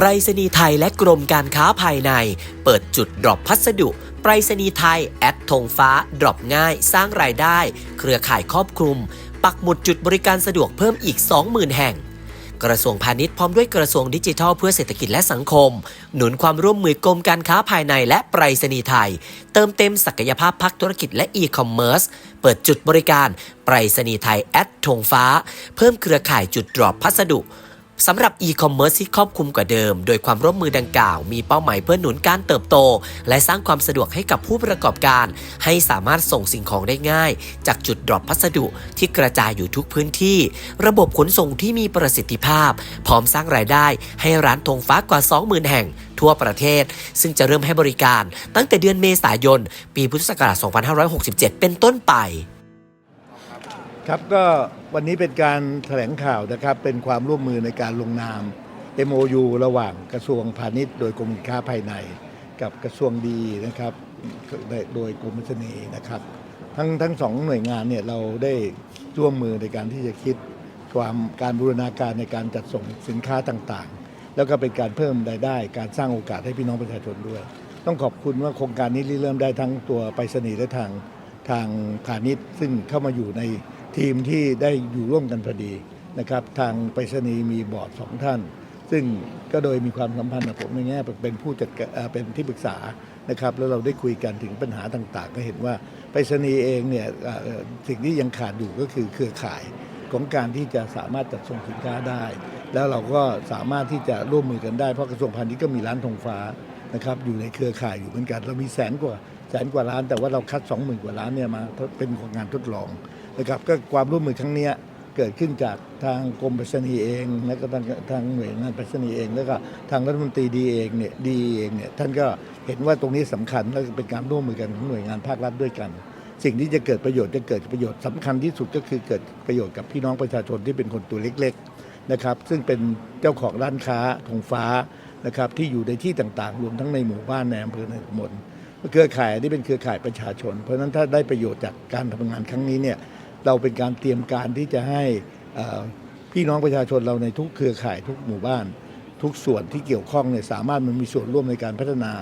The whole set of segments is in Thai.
ไปรษณีย์ไทยและกรมการค้าภายใน เปิดจุดดรอปพัสดุ ไปรษณีย์ไทยแอดธงฟ้าดรอปง่าย สร้างรายได้ เครือข่ายครอบคลุม ปักหมุดจุดบริการสะดวกเพิ่มอีก 20,000 แห่ง กระทรวงพาณิชย์พร้อมด้วยกระทรวงดิจิทัลเพื่อเศรษฐกิจและสังคม หนุนความร่วมมือกรมการค้าภายในและไปรษณีย์ไทย เติมเต็มศักยภาพภาคธุรกิจและอีคอมเมิร์ซเปิดจุดบริการไปรษณีย์ไทยแอดธงฟ้า เพิ่มเครือข่ายจุดดรอปพัสดุ สำหรับอีคอมเมิร์ซที่ครอบคลุมกว่าเดิม โดยความร่วมมือดังกล่าว มีเป้าหมายเพื่อหนุนการเติบโต และสร้างความสะดวกให้กับผู้ประกอบการ ให้สามารถส่งสิ่งของได้ง่าย จากจุดดรอปพัสดุที่กระจายอยู่ทุกพื้นที่ ระบบขนส่งที่มีประสิทธิภาพ พร้อมสร้างรายได้ ให้ร้านธงฟ้ากว่า 20,000 แห่งทั่วประเทศ ซึ่งจะเริ่มให้บริการ ตั้งแต่เดือนเมษายน ปีพุทธศักราช 2567 เป็นต้นไป ครับก็วันนี้เป็นการแถลงข่าวนะครับ เป็นความร่วมมือในการลงนาม MOU ระหว่างกระทรวงพาณิชย์ โดยกรมการค้าภายใน กับกระทรวงดีนะครับโดยกรมชนีนะครับ ทั้งทั้งสองหน่วยงานเนี่ยเราได้ร่วมมือในการที่จะคิดความการบูรณาการในการจัดส่งสินค้าต่างๆ แล้วก็เป็นการเพิ่มรายได้ การสร้างโอกาสให้พี่น้องประชาชนด้วย ต้องขอบคุณว่าโครงการนี้เริ่มได้ทั้งตัวไปรษณีย์และทางทางพาณิชย์ ซึ่งเข้ามาอยู่ใน ทีมที่ได้อยู่ร่วมกันพอดีนะครับ ทางไปรษณีย์มีบอร์ดสองท่าน ซึ่งก็โดยมีความสัมพันธ์กับผมในแง่เป็นผู้จัดเป็นที่ปรึกษานะครับ แล้วเราได้คุยกันถึงปัญหาต่างๆ ก็เห็นว่าไปรษณีย์เองเนี่ยสิ่งที่ยังขาดอยู่ก็คือเครือข่ายของการที่จะสามารถจัดส่งสินค้าได้ แล้วเราก็สามารถที่จะร่วมมือกันได้เพราะกระทรวงพาณิชย์ก็มีร้านธงฟ้านะครับอยู่ในเครือข่ายอยู่เหมือนกัน เรามีแสนกว่าแสนกว่าร้าน แต่ว่าเราคัด 20,000 กว่าร้านเนี่ยมาเป็นของงานทดลอง นะครับก็ความร่วมมือครั้งนี้เกิดขึ้นจากทางกรมไปรษณีย์เองแล้วก็ทางทางหน่วยงานไปรษณีย์เอง แล้วก็ทางรัฐมนตรีดีเองเนี่ยดีเองเนี่ยท่านก็เห็นว่าตรงนี้สำคัญและเป็นการร่วมมือกันของหน่วยงานภาครัฐด้วยกัน สิ่งที่จะเกิดประโยชน์จะเกิดประโยชน์สำคัญที่สุดก็คือเกิดประโยชน์กับพี่น้องประชาชนที่เป็นคนตัวเล็กๆนะครับซึ่งเป็นเจ้าของร้านค้าธงฟ้านะครับที่อยู่ในที่ต่างๆ รวมทั้งในหมู่บ้านในอำเภอในตำบลเครือข่ายอันนี้เป็นเครือข่ายประชาชน เพราะฉะนั้นถ้าได้ประโยชน์จากการทำงานครั้งนี้เนี่ย เราเป็นการเตรียมการที่จะให้พี่น้องประชาชนเราในทุกเครือข่ายทุกหมู่บ้าน ทุกส่วนที่เกี่ยวข้องเนี่ยสามารถมันมีส่วนร่วมในการพัฒนา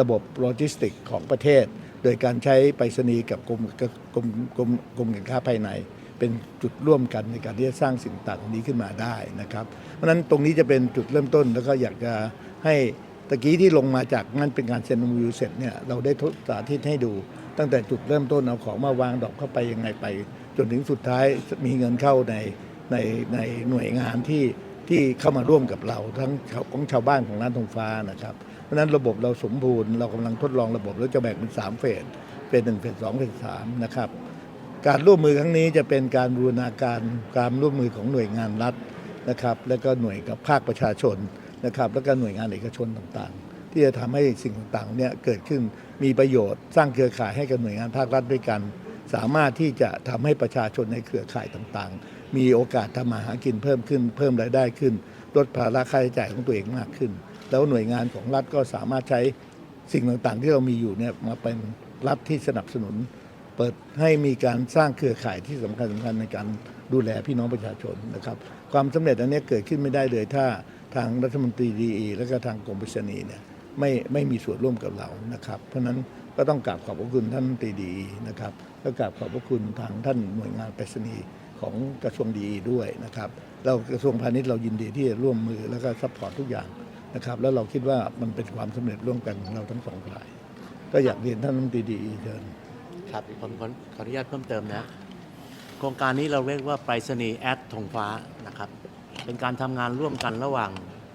ระบบโลจิสติกของประเทศ โดยการใช้ไปรษณีย์กับกรมกรมกรมกรมการค้าภายใน เป็นจุดร่วมกันในการที่จะสร้างสิ่งต่างนี้ขึ้นมาได้นะครับเพราะฉะนั้นตรงนี้จะเป็นจุดเริ่มต้นแล้วก็อยากจะให้ตะกี้ที่ลงมาจากนั่นเป็นการเซ็นมูลเสร็จเนี่ยเราได้ทดสาธิตให้ดู ตั้งแต่จุดเริ่มต้นเอาของมาวางดอกเข้าไปยังไงไป จนถึงสุดท้ายมีเงินเข้าในในในหน่วยงานที่ที่เข้ามาร่วมกับเราทั้งของชาวบ้านของร้านธงฟ้านะครับเพราะนั้นระบบเราสมบูรณ์เรากำลังทดลองระบบแล้วจะแบ่งเป็นสามเฟสเฟสหนึ่งเฟสสองเฟสสามนะครับการร่วมมือครั้งนี้จะเป็นการบูรณาการการร่วมมือของหน่วยงานรัฐนะครับ แล้วก็หน่วยกับภาคประชาชนนะครับ แล้วก็หน่วยงานเอกชนต่างๆ ที่จะทำให้สิ่งต่างๆเนี่ยเกิดขึ้นมีประโยชน์ สร้างเครือข่ายให้กับหน่วยงานภาครัฐด้วยกัน สามารถที่จะทำให้ประชาชนในเครือข่ายต่างๆ มีโอกาสทำมาหากินเพิ่มขึ้น เพิ่มรายได้ขึ้น ลดภาระค่าใช้จ่ายของตัวเองมากขึ้น แล้วหน่วยงานของรัฐก็สามารถใช้สิ่งต่างๆ ที่เรามีอยู่เนี่ยมาเป็นรัฐที่สนับสนุน เปิดให้มีการสร้างเครือข่ายที่สำคัญสำคัญในการดูแลพี่น้องประชาชนนะครับ ความสำเร็จอันนี้เกิดขึ้นไม่ได้เลยถ้าทางรัฐมนตรีดีและก็ทางกรมปรษณีเนี่ย ไม่ไม่มีส่วนร่วมกับเรานะครับ เพราะนั้นก็ต้องกราบขอบพระคุณท่านตีดีนะครับแล้วกราบขอบพระคุณทางท่านหน่วยงานไปรษณีย์ของกระทรวงดีด้วยนะครับเรากระทรวงพาณิชย์เรายินดีที่จะร่วมมือแล้วก็ซัพพอร์ตทุกอย่างนะครับ แล้วเราคิดว่ามันเป็นความสำเร็จร่วมกันของเราทั้งสองฝ่าย ก็อยากเรียนท่านตีดีเชิญครับผมขอขออนุญาตเพิ่มเติมนะโครงการนี้เราเรียกว่าไปรษณีย์แอดธงฟ้านะครับเป็นการทำงานร่วมกันระหว่าง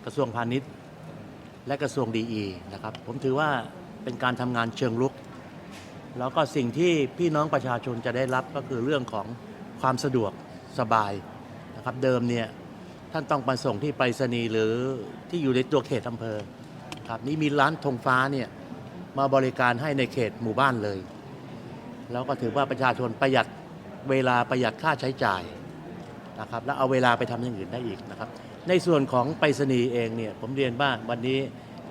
กระทรวงพาณิชย์ และกระทรวงดีนะครับ ผมถือว่าเป็นการทำงานเชิงลุก แล้วก็สิ่งที่พี่น้องประชาชนจะได้รับก็คือเรื่องของความสะดวกสบายนะครับเดิมเนี่ยท่านต้องไปส่งที่ไปรษณีย์หรือที่อยู่ในตัวเขตอำเภอครับนี่มีร้านธงฟ้าเนี่ยมาบริการให้ในเขตหมู่บ้านเลย แล้วก็ถือว่าประชาชนประหยัดเวลาประหยัดค่าใช้จ่ายนะครับแล้วเอาเวลาไปทำอย่างอื่นได้อีกนะครับ ในส่วนของไปรษณีย์เองเนี่ยผมเรียนว่าวันนี้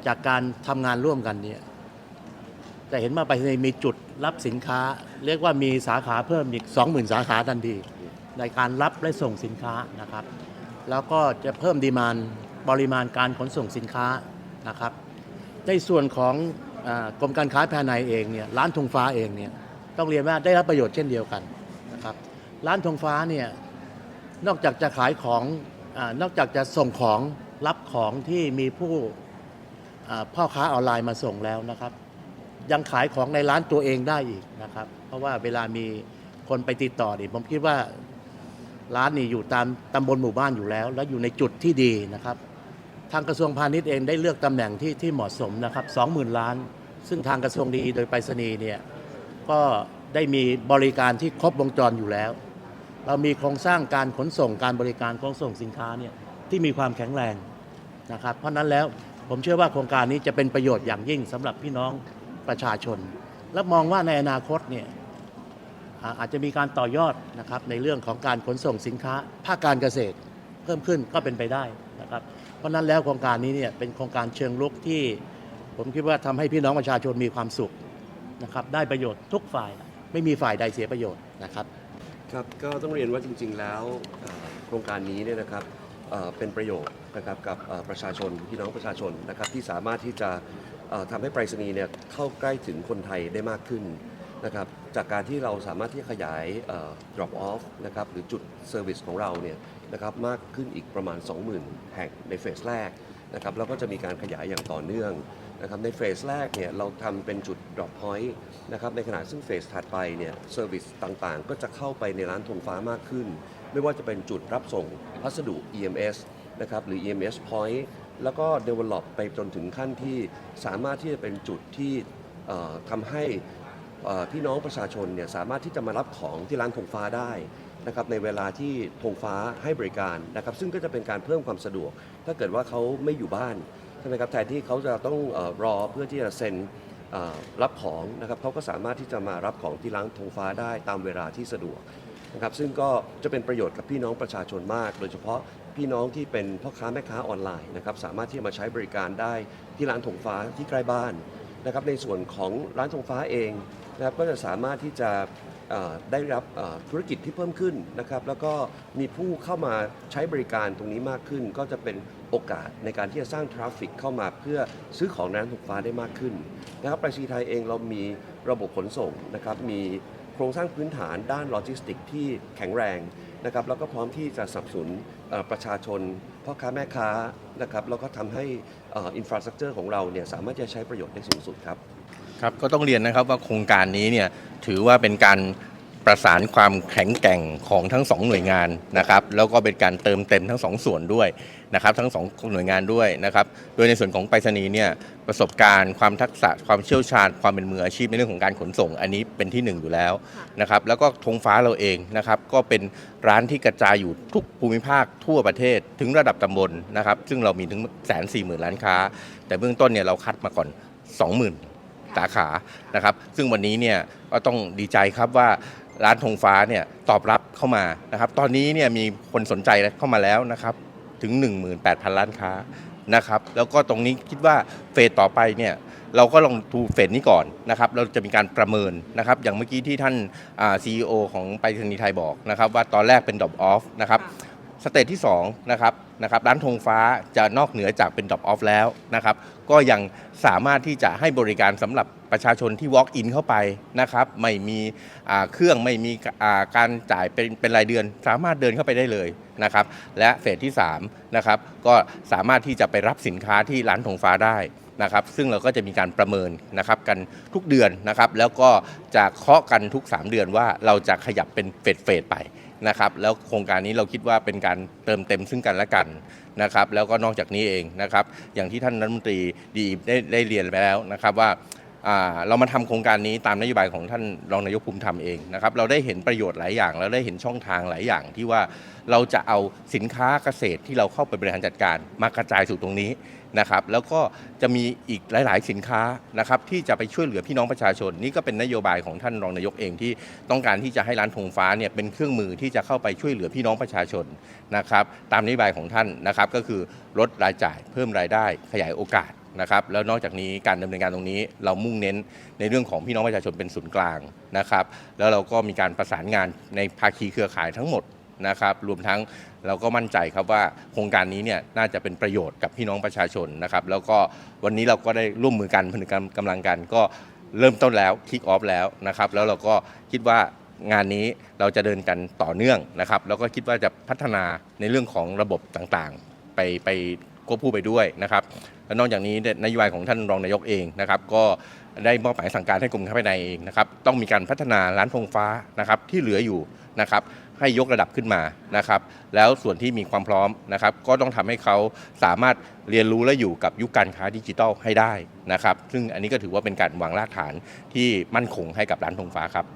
จากการทำงานร่วมกันเนี่ยจะเห็นว่าไปรษณีย์มีจุดรับสินค้า เรียกว่ามีสาขาเพิ่มอีก 20,000 สาขาทันทีในการรับและส่งสินค้านะครับ แล้วก็จะเพิ่มดีมานปริมาณการขนส่งสินค้านะครับ ในส่วนของอากรมการค้าภายในเองเนี่ยร้านธงฟ้าเองเนี่ยต้องเรียนว่าได้รับประโยชน์เช่นเดียวกันนะครับร้านธงฟ้าเนี่ยนอกจากจะขายของ นอกจากจะส่งของรับของที่มีผู้อ่าพ่อค้าออนไลน์มาส่งแล้วนะครับ ยังขายของในร้านตัวเองได้อีกนะครับ เพราะว่าเวลามีคนไปติดต่อนี่ผมคิดว่าร้านนี่อยู่ตามตำบลหมู่บ้านอยู่แล้ว แล้วอยู่ในจุดที่ดีนะครับ ทางกระทรวงพาณิชย์เองได้เลือกตำแหน่งที่ที่เหมาะสมนะครับ20,000 ล้าน ซึ่งทางกระทรวงดีโดยไปรษณีย์เนี่ยก็ได้มีบริการที่ครบวงจรอยู่แล้ว เรามีโครงสร้างการขนส่งการบริการขนส่งสินค้าเนี่ยที่มีความแข็งแรงนะครับ เพราะนั้นแล้วผมเชื่อว่าโครงการนี้จะเป็นประโยชน์อย่างยิ่งสำหรับพี่น้องประชาชน และมองว่าในอนาคตเนี่ยอาจจะมีการต่อยอดนะครับในเรื่องของการขนส่งสินค้าภาคการเกษตรเพิ่มขึ้นก็เป็นไปได้นะครับ เพราะฉะนั้นแล้วโครงการนี้เนี่ยเป็นโครงการเชิงลุกที่ ผมคิดว่าทำให้พี่น้องประชาชนมีความสุขนะครับได้ประโยชน์ทุกฝ่ายไม่มีฝ่ายใดเสียประโยชน์นะครับ ครับก็ต้องเรียนว่าจริง ๆ แล้วเอ่อโครงการนี้เนี่ยนะครับเอ่อเป็นประโยชน์นะครับกับเอ่อประชาชนพี่น้องประชาชนนะครับที่สามารถที่จะเอ่อทำให้ไปรษณีย์เนี่ยเข้าใกล้ถึงคนไทยได้มากขึ้นนะครับจากการที่เราสามารถที่จะขยายเอ่อ drop off นะครับหรือจุด service ของเราเนี่ยนะครับมากขึ้นอีกประมาณ 20,000 แห่งในเฟสแรกนะครับแล้วก็จะมีการขยายอย่างต่อเนื่อง นะครับในเฟสแรกเนี่ยเราทำเป็นจุด drop point นะครับในขณะซึ่งเฟสถัดไปเนี่ยเซอร์วิสต่างๆ ก็จะเข้าไปในร้านธงฟ้ามากขึ้น ไม่ว่าจะเป็นจุดรับส่งพัสดุ EMS นะครับหรือ EMS point แล้วก็ develop ไปจนถึงขั้นที่สามารถที่จะเป็นจุดที่ทำให้พี่น้องประชาชนเนี่ยสามารถที่จะมารับของที่ร้านธงฟ้าได้นะครับในเวลาที่ธงฟ้าให้บริการนะครับซึ่งก็จะเป็นการเพิ่มความสะดวก ถ้าเกิดว่าเขาไม่อยู่บ้าน ใช่ไหมครับแทนที่เขาจะต้องเออรอเพื่อที่จะเซ็นเอ่อรับของนะครับเขาก็สามารถที่จะมารับของที่ร้านธงฟ้าได้ตามเวลาที่สะดวกนะครับซึ่งก็จะเป็นประโยชน์กับพี่น้องประชาชนมาก โดยเฉพาะพี่น้องที่เป็นพ่อค้าแม่ค้าออนไลน์นะครับสามารถที่จะมาใช้บริการได้ที่ร้านธงฟ้าที่ใกล้บ้านนะครับในส่วนของร้านธงฟ้าเองนะครับก็จะสามารถที่จะ ได้รับธุรกิจที่เพิ่มขึ้นนะครับ แล้วก็มีผู้เข้ามาใช้บริการตรงนี้มากขึ้น ก็จะเป็นโอกาสในการที่จะสร้างทราฟฟิกเข้ามาเพื่อซื้อของในร้านธงฟ้าได้มากขึ้นนะครับปรษณีไทยเองเรามีระบบขนส่งนะครับมีโครงสร้างพื้นฐานด้านโลจิสติกที่แข็งแรงนะครับแล้วก็พร้อมที่จะสนับสนุนประชาชนพ่อค้าแม่ค้านะครับแล้วก็ทำให้อินฟราสตรักเจอร์ของเราเนี่ยสามารถจะใช้ประโยชน์ได้สูงสุดครับ ครับก็ต้องเรียนนะครับว่าโครงการนี้เนี่ยถือว่าเป็นการประสานความแข็งแกร่งของทั้งสองหน่วยงานนะครับแล้วก็เป็นการเติมเต็มทั้งสองส่วนด้วยนะครับทั้งสองหน่วยงานด้วยนะครับโดยในส่วนของไปรษณีย์เนี่ยประสบการณ์ความทักษะความเชี่ยวชาญ ความเป็นมืออาชีพในเรื่องของการขนส่ง อันนี้เป็นที่หนึ่งอยู่แล้วนะครับแล้วก็ธงฟ้าเราเองนะครับก็เป็นร้านที่กระจายอยู่ทุกภูมิภาคทั่วประเทศถึงระดับตำบลนะครับซึ่งเรามีถึงแสนสี่หมื่นร้านค้า แต่เบื้องต้นเนี่ยเราคัดมาก่อน 20,000 สาขานะครับ ซึ่งวันนี้เนี่ยก็ต้องดีใจครับว่าร้านธงฟ้าเนี่ยตอบรับเข้ามานะครับ ตอนนี้เนี่ยมีคนสนใจเข้ามาแล้วนะครับถึง 18,000 ล้านค้านะครับ แล้วก็ตรงนี้คิดว่าเฟสต่อไปเนี่ยเราก็ลองดูเฟสนี้ก่อนนะครับ เราจะมีการประเมินนะครับ อย่างเมื่อกี้ที่ท่านซีอีโอของไปรษณีย์ไทยบอกนะครับ ว่าตอนแรกเป็นดอ p ออฟนะครับสเตจที่2นะครับ นะครับร้านธงฟ้าจะนอกเหนือจากเป็น drop off แล้วนะครับก็ยังสามารถที่จะให้บริการสำหรับประชาชนที่ walk in เข้าไปนะครับไม่มีเครื่องไม่มีการจ่ายเป็นเป็นรายเดือน สามารถเดินเข้าไปได้เลยนะครับและเฟสที่3นะครับก็สามารถที่จะไปรับสินค้าที่ร้านธงฟ้าได้นะครับซึ่งเราก็จะมีการประเมินนะครับกันทุกเดือนนะครับแล้วก็จะเคาะกันทุก 3 เดือนว่าเราจะขยับเป็นเฟสเฟสไป นะครับแล้วโครงการนี้เราคิดว่าเป็นการเติมเต็มซึ่งกันและกันนะครับแล้วก็นอกจากนี้เองนะครับอย่างที่ท่านรัฐมนตรีดีได้ได้เรียนไปแล้วนะครับว่าอ่า เรามาทำโครงการนี้ตามนโยบายของท่านรองนายกภูมิธรรมเองนะครับเราได้เห็นประโยชน์หลายอย่างแล้วได้เห็นช่องทางหลายอย่างที่ว่าเราจะเอาสินค้าเกษตรที่เราเข้าไปบริหารจัดการ มากระจายสู่ตรงนี้นะครับ แล้วก็จะมีอีกหลาย ๆ สินค้านะครับที่จะไปช่วยเหลือพี่น้องประชาชน นี่ก็เป็นนโยบายของท่านรองนายกเองที่ต้องการที่จะให้ร้านธงฟ้าเนี่ยเป็นเครื่องมือที่จะเข้าไปช่วยเหลือพี่น้องประชาชนนะครับ ตามนโยบายของท่านนะครับก็คือลดรายจ่ายเพิ่มรายได้ขยายโอกาส นะครับแล้วนอกจากนี้การดำเนินการตรงนี้เรามุ่งเน้นในเรื่องของพี่น้องประชาชนเป็นศูนย์กลางนะครับ แล้วเราก็มีการประสานงานในภาคีเครือข่ายทั้งหมดนะครับรวมทั้งเราก็มั่นใจครับว่าโครงการนี้เนี่ยน่าจะเป็นประโยชน์กับพี่น้องประชาชนนะครับ แล้วก็วันนี้เราก็ได้ร่วมมือกันผนึกกำลังกันก็เริ่มต้นแล้วคิกออฟแล้วนะครับ แล้วเราก็คิดว่างานนี้เราจะเดินกันต่อเนื่องนะครับ แล้วก็คิดว่าจะพัฒนาในเรื่องของระบบต่างๆ ไปไปควบคู่ไปด้วยนะครับ และนอกจากนี้นโยบายของท่านรองนายกเองนะครับก็ได้มอบหมายสั่งการให้กรมการภายในเองนะครับต้องมีการพัฒนาร้านธงฟ้านะครับที่เหลืออยู่นะครับให้ยกระดับขึ้นมานะครับแล้วส่วนที่มีความพร้อมนะครับก็ต้องทำให้เขาสามารถเรียนรู้และอยู่กับยุคการค้าดิจิทัลให้ได้นะครับซึ่งอันนี้ก็ถือว่าเป็นการวางรากฐานที่มั่นคงให้กับร้านธงฟ้าครับ